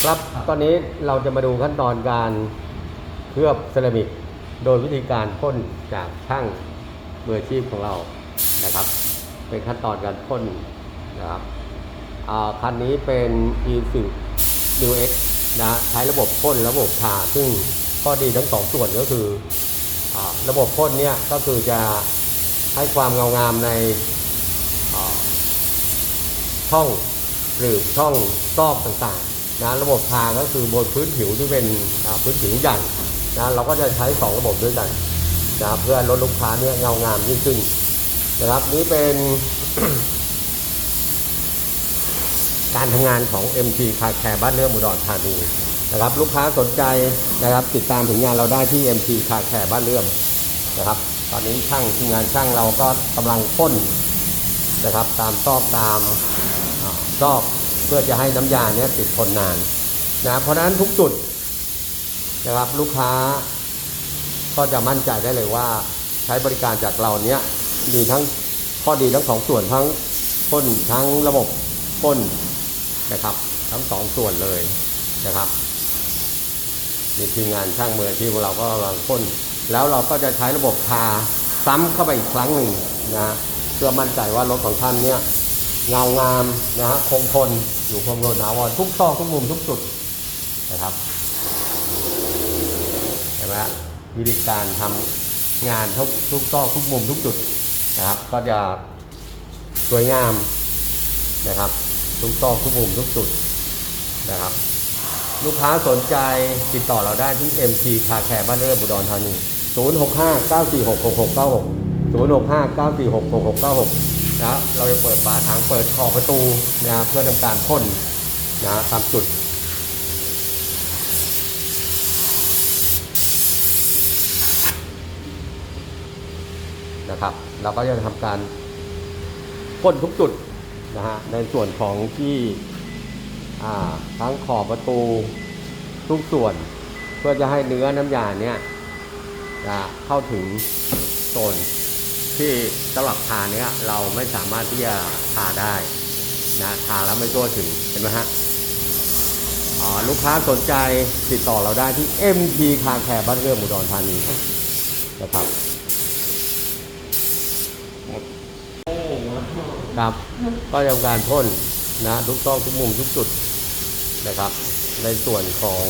ครับตอนนี้เราจะมาดูขั้นตอนการเคลือบเซรามิก โดยวิธีการพ่นจากช่างมืออาชีพของเรานะครับ เป็นขั้นตอนการพ่นนะครับคันนี้เป็น e s u New X นะใช้ระบบพ่นระบบทาซึ่งข้อดีทั้งสองส่วนก็คืออระบบพ่นเนี่ยก็คือจะให้ความเงางามในช่องหรือช่องซอกต่างๆ นะระบบทาก็คือบนพื้นผิวที่เป็นพื้นผิวใหญ่นะเราก็จะใช้ 2 ระบบด้วยกันนะเพื่อลดลูกค้าเนี่ยเงางามยิ่งขึ้นนะครับนี่เป็นการทำงานของ MT คาแคร์บ้านเรื่องอุดรธานีนะครับลูกค้าสนใจนะครับติดตามผลงานเราได้ที่ MT คาแคร์บ้านเรื่องนะครับ ตอนนี้ช่างทีมงานช่างเราก็กำลังพ่นนะครับ ตามซอกตามซอก พื่อจะให้น้ำยาเนี้ยติดทนนานนะเพราะฉะนั้นทุกจุดนะครับลูกค้าก็จะมั่นใจได้เลยว่า ใช้บริการจากเราเนี้ยมีทั้งข้อดีทั้งสองส่วนทั้งพ่นทั้งระบบพ่นนะครับ ทั้งสองส่วนเลยนะครับมีทีมงานช่างมืออาชีพของเราก็กำลังพ่นแล้วเราก็จะใช้ระบบทาซ้ำเข้าไปอีกครั้งหนึ่งนะเพื่อมั่นใจว่ารถของท่านเนี่ย เงางามนะฮะคงทนอยู่คงทนถาวรทุกซอกทุกมุมทุกจุดนะครับเห็นไหมวิธีการทำงานทุกทุกซอกทุกมุมทุกจุดนะครับ ก็จะสวยงามนะครับ ทุกซอกทุกมุมทุกจุดนะครับ ลูกค้าสนใจติดต่อเราได้ที่ MT คาแคร์บ้านเริ่มอุดรธานี 065 946 6696 065 946 6696 นะเราจะเปิดฝาถังเปิดขอบประตูนะเพื่อทำการพ่นนะตามจุดนะครับเราก็จะทำการพ่นทุกจุดนะฮะในส่วนของที่ทั้งขอบประตูทุกส่วนเพื่อจะให้เนื้อน้ำยาเนี่ยจะเข้าถึงโซน ที่สำหรับทาเนี้ยเราไม่สามารถที่จะทาได้นะทาแล้วไม่ทั่วถึงเห็นไหมฮะลูกค้าสนใจติดต่อเราได้ที่ MT คาแคร์บ้านเรืองอุดรธานีนะครับครับก็ทำการพ่นนะทุกซอกทุกมุมทุกจุดนะครับ ในส่วนของ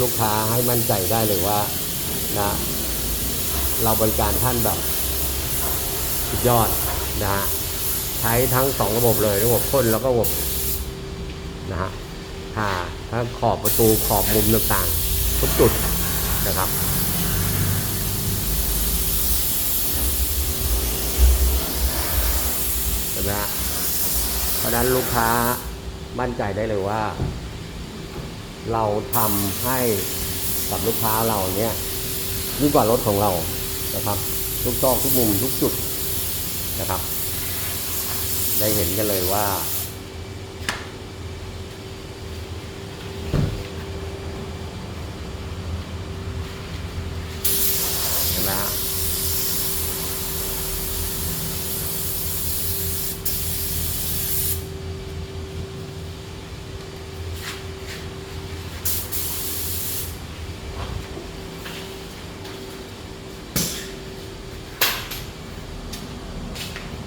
ลูกค้าให้มั่นใจได้เลยว่านะเราบริการท่านแบบ สุดยอดนะฮะใช้ทั้งสองระบบเลยระบบพ่นแล้วก็ระบบนะฮะทาทั้งขอบประตูขอบมุมต่างๆ ทุกจุดนะครับเห็นไหมฮะเพราะฉะนั้นลูกค้ามั่นใจได้เลยว่า เราทำให้กับลูกค้าเราเนี่ยยิ่งกว่ารถของเรานะครับ ทุกซอกทุกมุมทุกจุด นะครับ ได้เห็นกันเลยว่า เห็นไหมฮะ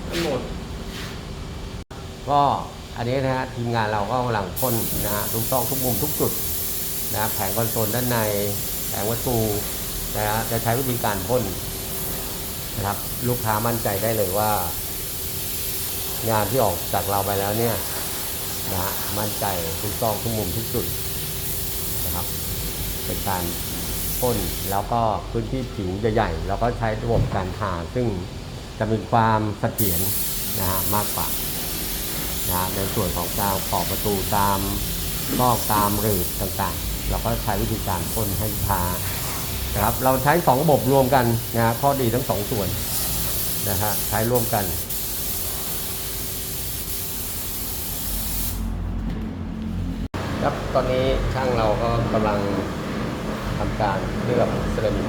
ทั้งหมด ก็อันนี้นะฮะทีมงานเราก็กำลังพ่นนะฮะทุกซอกทุกมุมทุกจุดนะแผงคอนโซลด้านในแผงวัตถุนะฮะจะใช้วิธีการพ่นนะครับลูกค้ามั่นใจได้เลยว่า งานที่ออกจากเราไปแล้วเนี่ยนะฮะมั่นใจทุกซอกทุกมุมทุกจุดนะครับ เป็นการพ่นแล้วก็พื้นที่ผิวใหญ่ๆแล้วก็ใช้ระบบการทาซึ่งจะมีความเสถียรนะฮะมากกว่า นะในส่วนของการขอบประตูตามนอกตามหรือต่างๆ เราก็ใช้วิธีการพ่นให้ทานะครับเราใช้สองระบบรวมกันนะข้อดีทั้งสองส่วนนะฮะใช้ร่วมกันครับตอนนี้ช่างเราก็กำลังทำการเลือบเซรามิก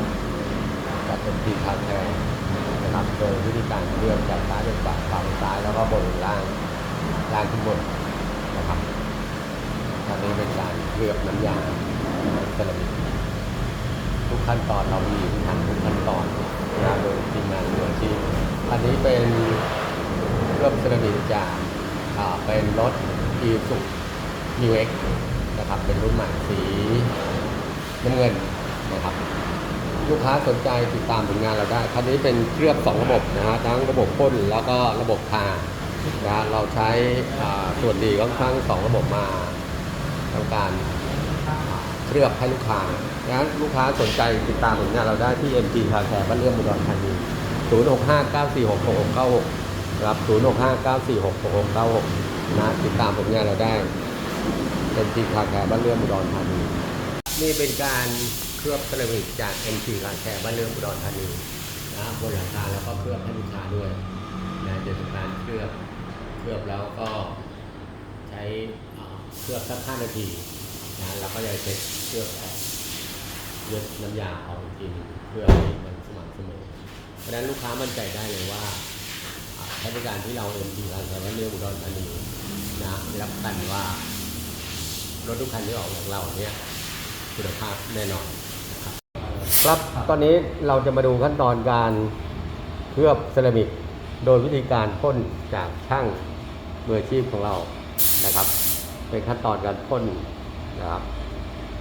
กับเป็นทีคาแคร์นะครับโดยวิธีการเลือบจากซ้ายไปขวาขวาไปซ้ายแล้วก็บนล่าง ลางขึ้นบนนะครับตอนนี้เป็นการเคลือบน้ำยาเซรามิกทุกขั้นตอนเรามีทันทุกขั้นตอนนะโดยทีมงานมืออาชีพอันนี้เป็นเคลือบเซรามิกจากเป็นรถอีสุนิวเอ็กนะครับเป็นรุ่นใหม่สีน้ำเงินนะครับลูกค้าสนใจติดตามผลงานเราได้คันนี้เป็นเคลือบสองระบบนะฮะทั้งระบบพ่นแล้วก็ระบบทา นะเราใช้ส่วนดีของทั้งสองระบบมาทำการเคลือบให้ลูกค้าดังนั้นลูกค้าสนใจติดตามผลงานเราได้ที่ MG คาแคร์บ้านเรื่องอุดรธานี0659466696ครับ0659466696นะติดตามผลงานเราได้ MG คาแคร์บ้านเรื่องอุดรธานี นี่เป็นการเคลือบเซรามิกจาก MT คาแคร์บ้านเรื่องอุดรธานีนะครับบนหลังคาแล้วก็เคลือบให้ลูกค้าด้วย นะจะเป็นการเคลือบเคลือบแล้วก็ใช้เคลือบสัก5นาทีนะแล้วก็จะเช็ดเคลือบออกเลือดน้ำยาออกอีกทีหนึงเพื่อให้มันสม่ำเสมอ เพราะฉะนั้นลูกค้ามั่นใจได้เลยว่าใช้บริการที่เรา MT คาแคร์บ้าเรื่องอุดรธานีนะรับประกันว่ารถทุกคันที่ออกจากเราเนี่ยคุณภาพแน่นอนครับ ครับตอนนี้เราจะมาดูขั้นตอนการเคลือบเซรามิก โดยวิธีการพ่นจากช่างมืออาชีพของเรานะครับ เป็นขั้นตอนการพ่นนะครับ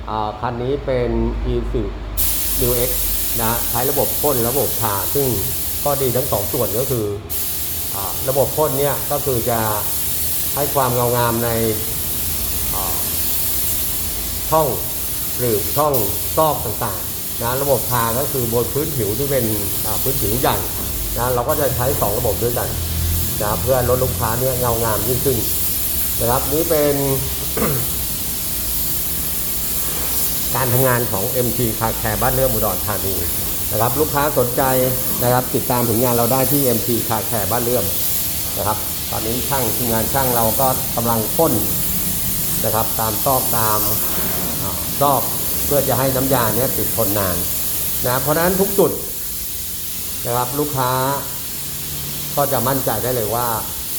อ่าคันนี้เป็น e s u New X นะใช้ระบบพ่นระบบทาซึ่งข้อดีทั้งสองส่วนก็คืออาระบบพ่นเนี่ยก็คือจะให้ความเงางามในช่องหรือช่องซอกต่างๆนะระบบทาก็คือบนพื้นผิวที่เป็นพื้นผิวใหญ่ นะเราก็จะใช้ 2 ระบบด้วยกันนะเพื่อลดลูกค้าเนี่ยเงางามยิ่งขึ้นนะครับนี้เป็นการทำงานของ MT คาแคร์บ้านเรื่องอุดรธานีนะครับ ลูกค้าสนใจนะครับ ติดตามผลงานเราได้ที่ MT คาแคร์บ้านเรื่องนะครับ ตอนนี้ช่างทีมงานช่างเราก็กำลังพ่นนะครับ ตามซอกตามอ่าซอกเพื่อจะให้น้ำยาเนี้ยติดทนนานนะเพราะนั้นทุกจุด นะครับลูกค้าก็จะมั่นใจได้เลยว่า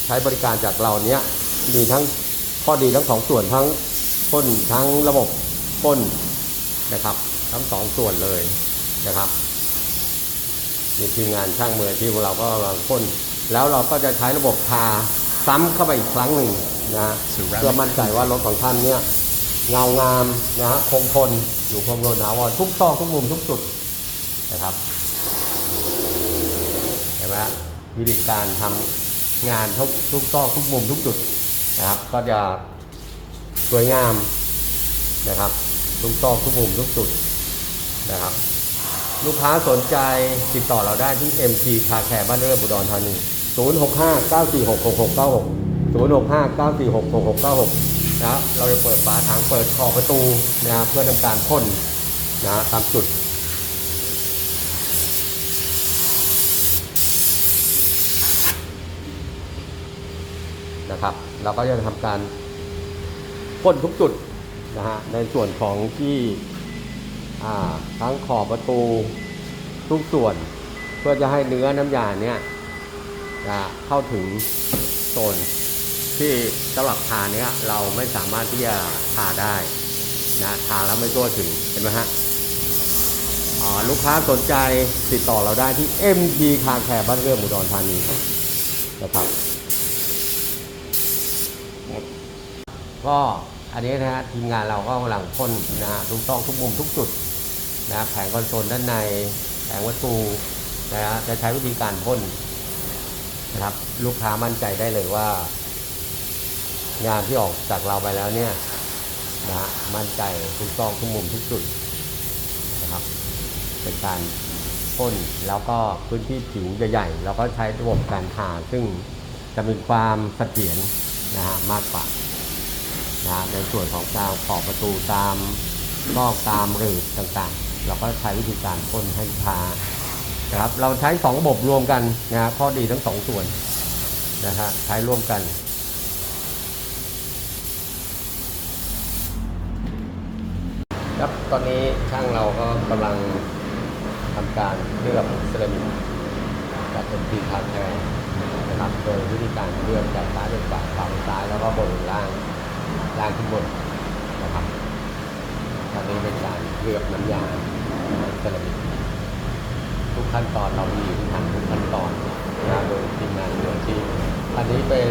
ใช้บริการจากเราเนี้ยมีทั้งข้อดีทั้งสองส่วนทั้งพ่นทั้งระบบพ่นนะครับ ทั้งสองส่วนเลยนะครับมีทีมงานช่างมืออาที่พวกเราก็กำลังพ่นแล้วเราก็จะใช้ระบบทาซ้ำเข้าไปอีกครั้งหนึ่งนะฮะเพื่อมั่นใจว่ารถของท่านเนี่ยเงางามนะฮะคงทนอยู่คงทนถาวรทุกซอกทุกมุมทุกจุดนะครับ มวิธีการทำงานทุกทุกซอกทุกมุมทุกจุดนะครับ ก็จะสวยงามนะครับ ทุกซอกทุกมุมทุกจุดนะครับ ลูกค้าสนใจติดต่อเราได้ที่ MT คาแคร์บ้านเรือบุดรธานี 065 946 6696 065 946 6696 นะครับเราจะเปิดฝาถังเปิดขอบประตูนะเพื่อทำการพ่นนะตามจุด นะครับ เราก็จะทำการพ่นทุกจุดนะฮะในส่วนของที่ทั้งขอบประตูทุกส่วน เพื่อจะให้เนื้อน้ำยาเนี่ยจะเข้าถึงโซนที่สำหรับทาเนี่ยเราไม่สามารถที่จะทาได้นะทาแล้วไม่ทั่วถึงเห็นไหมฮะลูกค้าสนใจติดต่อเราได้ที่ MT คาแคร์บ้านเรื่องอุดรธานีนะครับ ก็อันนี้นะฮะทีมงานเราก็กำลังพ่นนะฮะทุกซอกทุกมุมทุกจุดนะแผงคอนโซลด้านในแผงวัตถุนะฮะจะใช้วิธีการพ่นนะครับ ลูกค้ามั่นใจได้เลยว่า งานที่ออกจากเราไปแล้วเนี่ยนะฮะมั่นใจทุกซอกทุกมุมทุกจุดนะครับ เป็นการพ่นแล้วก็พื้นที่ผิวใหญ่ๆเราก็ใช้ระบบการทาซึ่งจะมีความเสถียรนะฮะมากกว่า นะในส่วนของตามขอบประตูตามนอกตามหรือต่างๆ เราก็ใช้วิธีการพ่นให้ลูกค้านะครับเราใช้สองระบบรวมกันนะข้อดีทั้งสองส่วนนะฮะใช้ร่วมกันครับตอนนี้ช่างเราก็กำลังทำการเลือบเซรามิกกับเป็นทีคาแทนนะครับโดยวิธีการเลือบจากซ้ายไปขวาขวาไปซ้ายแล้วก็บนล่าง ล่างขึ้นบนนะครับตอนนี้เป็นการเคลือบน้ำยาเซรามิกทุกขั้นตอนเรามีทางทุกขั้นตอนนะโดยทีมงานมืออาชีพอันนี้เป็น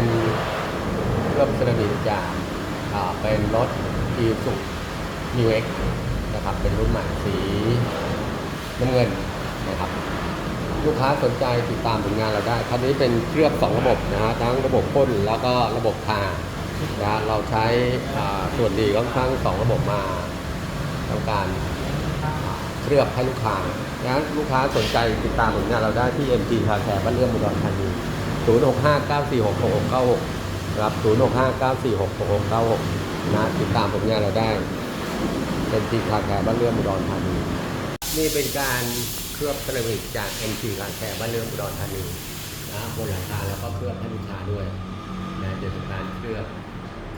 เคลือบเซรามิกจากเป็นรถอีสุนิวเอ็กนะครับเป็นรุ่นใหม่สีน้ำเงินนะครับลูกค้าสนใจติดตามผลงานเราได้คันนี้เป็นเคลือบสองระบบนะฮะทั้งระบบพ่นแล้วก็ระบบทา นะเราใช้ส่วนดีของทั้งสองระบบมาทำการเคลือบให้ลูกค้านะลูกค้าสนใจติดตามผลงานเราได้ที่ MG คาแคร์บ้านเรื่องอุดรธานี0659466696ครับ0659466696นะติดตามผลงานเราได้ MG คาแคร์บ้านเรื่องอุดรธานีนี่เป็นการเคลือบเซรามิกจาก MT คาแคร์บ้านเรื่องอุดรธานีนะบนหลังคาแล้วก็เคลือบให้ลูกค้าด้วยนะจะเป็นการเคลือบ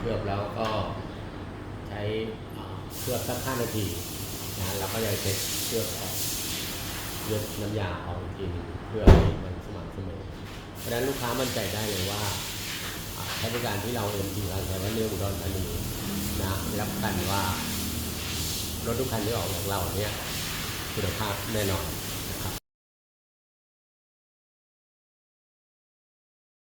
ลือบแล้วก็ใช้เคลือบสัก5นาทีนะแล้วก็จะเช็ดเคลือบออกเลือดน้ำยาออกอีกทีนึงเพื่อให้มันสม่ำเสมอ เพราะฉะนั้นลูกค้ามั่นใจได้เลยว่าใช้บริการที่เรา MT คาแคร์บ้าเรื่องอุดรธานีนะรับประกันว่ารถทุกคันที่ออกจากเราเนี่ยคุณภาพแน่นอน